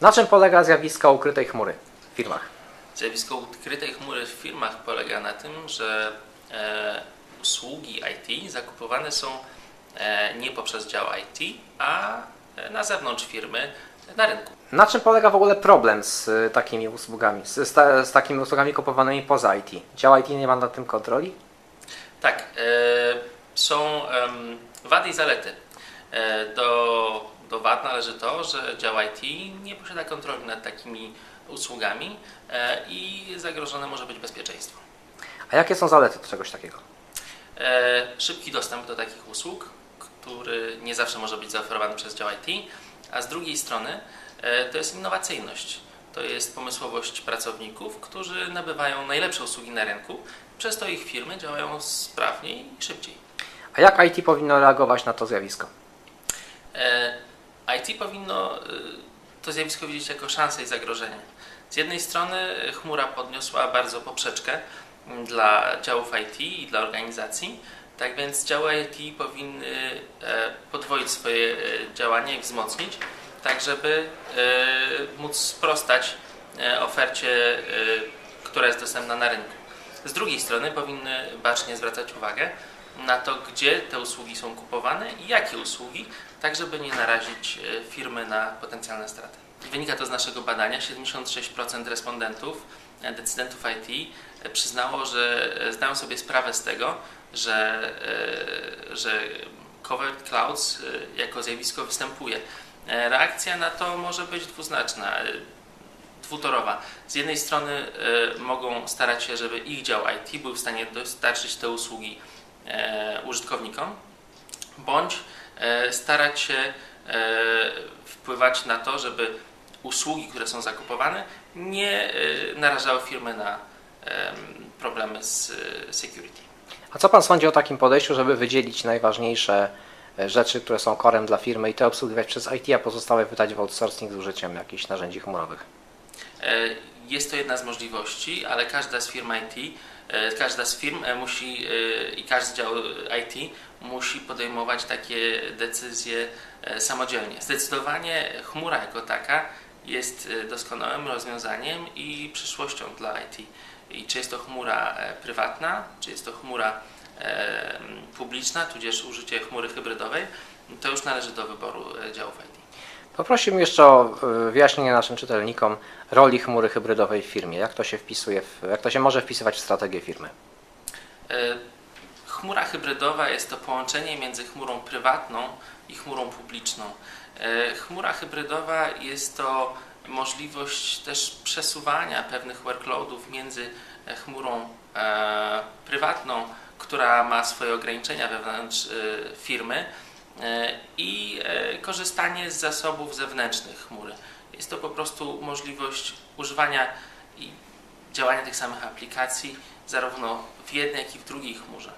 Na czym polega zjawisko ukrytej chmury w firmach? Zjawisko ukrytej chmury w firmach polega na tym, że e, usługi IT zakupowane są e, nie poprzez dział IT, a e, na zewnątrz firmy, na rynku. Na czym polega w ogóle problem z y, takimi usługami, z, z, ta, z takimi usługami kupowanymi poza IT? Dział IT nie ma nad tym kontroli? Tak, e, są em, wady i zalety. E, do, do wad należy to, że dział IT nie posiada kontroli nad takimi usługami e, i zagrożone może być bezpieczeństwo. A jakie są zalety do czegoś takiego? E, szybki dostęp do takich usług, który nie zawsze może być zaoferowany przez dział IT, a z drugiej strony to jest innowacyjność. To jest pomysłowość pracowników, którzy nabywają najlepsze usługi na rynku, przez to ich firmy działają sprawniej i szybciej. A jak IT powinno reagować na to zjawisko? E, IT powinno e, to zjawisko widzieć jako szansę i zagrożenie. Z jednej strony chmura podniosła bardzo poprzeczkę m, dla działów IT i dla organizacji, tak więc działy IT powinny e, podwoić swoje e, działania i wzmocnić, tak żeby móc sprostać ofercie, która jest dostępna na rynku. Z drugiej strony powinny bacznie zwracać uwagę na to, gdzie te usługi są kupowane i jakie usługi, tak żeby nie narazić e, firmy na potencjalne straty. Wynika to z naszego badania. 76% respondentów, e, decydentów IT e, przyznało, że zdają sobie sprawę z tego, że, że covered clouds jako zjawisko występuje. Reakcja na to może być dwuznaczna dwutorowa. Z jednej strony mogą starać się, żeby ich dział IT był w stanie dostarczyć te usługi użytkownikom, bądź e, starać się e, wpływać na to, żeby usługi, które są zakupowane, nie e, narażały firmy na em, problemy z e, security. A co Pan sądzi o takim podejściu, żeby wydzielić najważniejsze e, rzeczy, które są korem dla firmy i te obsługiwać przez IT, a pozostałe wydać w outsourcing z użyciem jakichś narzędzi chmurowych? Jest to jedna z możliwości, ale każda z firm IT, e, każda z firm e, musi e, i każdy dział IT musi podejmować takie decyzje samodzielnie. Zdecydowanie chmura jako taka jest doskonałym rozwiązaniem i przyszłością dla IT. I czy jest to chmura prywatna, czy jest to chmura publiczna, tudzież użycie chmury hybrydowej, to już należy do wyboru działów IT. Poprosiłbym jeszcze o e, wyjaśnienie naszym czytelnikom roli chmury hybrydowej w firmie. Jak to się wpisuje, w, jak to się może wpisywać w strategię firmy? E, Chmura hybrydowa jest to połączenie między chmurą prywatną i chmurą publiczną. E, Chmura hybrydowa jest to możliwość też przesuwania pewnych workloadów między chmurą prywatną, która ma swoje ograniczenia wewnątrz firmy i e, korzystanie z zasobów zewnętrznych chmury. Jest to po prostu możliwość używania i działania tych samych aplikacji zarówno w jednej, jak i w drugiej chmurze.